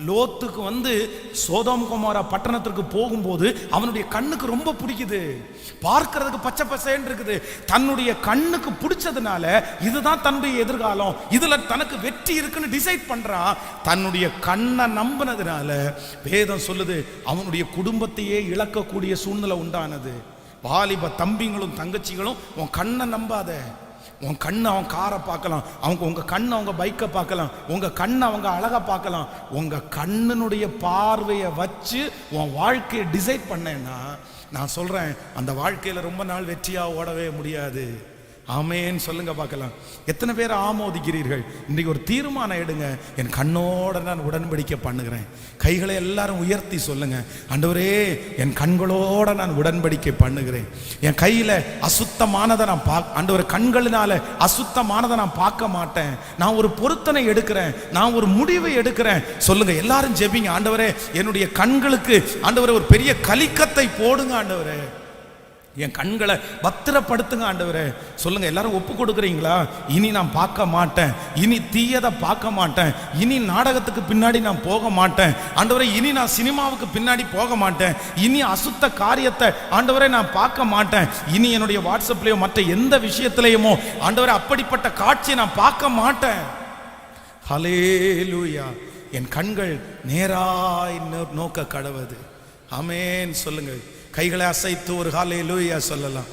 லோத்துக்கு வந்து சோதோம் குமாரா பட்டணத்திற்கு போகும்போது அவனுடைய கண்ணுக்கு ரொம்ப பிடிக்குது. பார்க்கிறதுக்கு பச்சை பசேன்னு இருக்குது. தன்னுடைய கண்ணுக்கு பிடிச்சதுனால இதுதான் தன்னுடைய எதிர்காலம். இதுல தனக்கு வெற்றி இருக்குன்னு டிசைட் பண்றான் தன்னுடைய கண்ணை நம்பினதுனால வேதம் சொல்லுது அவனுடைய குடும்பத்தையே இழக்கக்கூடிய சூழ்நிலை உண்டானது. வாலிப தம்பிங்களும் தங்கச்சிகளும் உன் கண்ணை நம்பாத. உன் கண்ணை அவன் காரை பார்க்கலாம். அவங்க உங்கள் கண்ணை அவங்க பைக்கை பார்க்கலாம். உங்கள் கண்ணை அவங்க அழகை பார்க்கலாம். உங்கள் கண்ணினுடைய பார்வையை வச்சு உன் வாழ்க்கையை டிசைட் பண்ணேன்னா நான் சொல்கிறேன் அந்த வாழ்க்கையில் ரொம்ப நாள் வெற்றியாக ஓடவே முடியாது. ஆமேன்னு சொல்லுங்க பார்க்கலாம். எத்தனை பேர் ஆமோதிக்கிறீர்கள்? இன்றைக்கு ஒரு தீர்மானம் எடுங்க. என் கண்ணோட நான் உடன்படிக்கை பண்ணுகிறேன். கைகளை எல்லாரும் உயர்த்தி சொல்லுங்க. ஆண்டவரே என் கண்களோட நான் உடன்படிக்கை பண்ணுகிறேன். என் கையில் அசுத்தமானதை நான் பா ஆண்டவர் கண்களினால அசுத்தமானதை நான் பார்க்க மாட்டேன். நான் ஒரு பொருத்தனை எடுக்கிறேன். நான் ஒரு முடிவை எடுக்கிறேன். சொல்லுங்க எல்லாரும் ஜெபிங்க. ஆண்டவரே என்னுடைய கண்களுக்கு ஆண்டவரே ஒரு பெரிய கலிக்கத்தை போடுங்க ஆண்டவரே. என் கண்களை பத்திரப்படுத்துங்க ஆண்டவரே. சொல்லுங்க எல்லாரும் ஒப்பு கொடுக்குறீங்களா? இனி நான் பார்க்க மாட்டேன். இனி தீயதை பார்க்க மாட்டேன். இனி நாடகத்துக்கு பின்னாடி நான் போக மாட்டேன். ஆண்டவரே இனி நான் சினிமாவுக்கு பின்னாடி போக மாட்டேன். இனி அசுத்த காரியத்தை ஆண்டவரே நான் பார்க்க மாட்டேன். இனி என்னுடைய வாட்ஸ்அப்லேயோ மற்ற எந்த விஷயத்திலையுமோ ஆண்டவரே அப்படிப்பட்ட காட்சியை நான் பார்க்க மாட்டேன். ஹலே லூயா என் கண்கள் நேராய் நோ- நோக்க கடவுது. அமேன்னு சொல்லுங்கள். கைகளை அசைத்து ஒரு ஹalleluya சொல்லலாம்.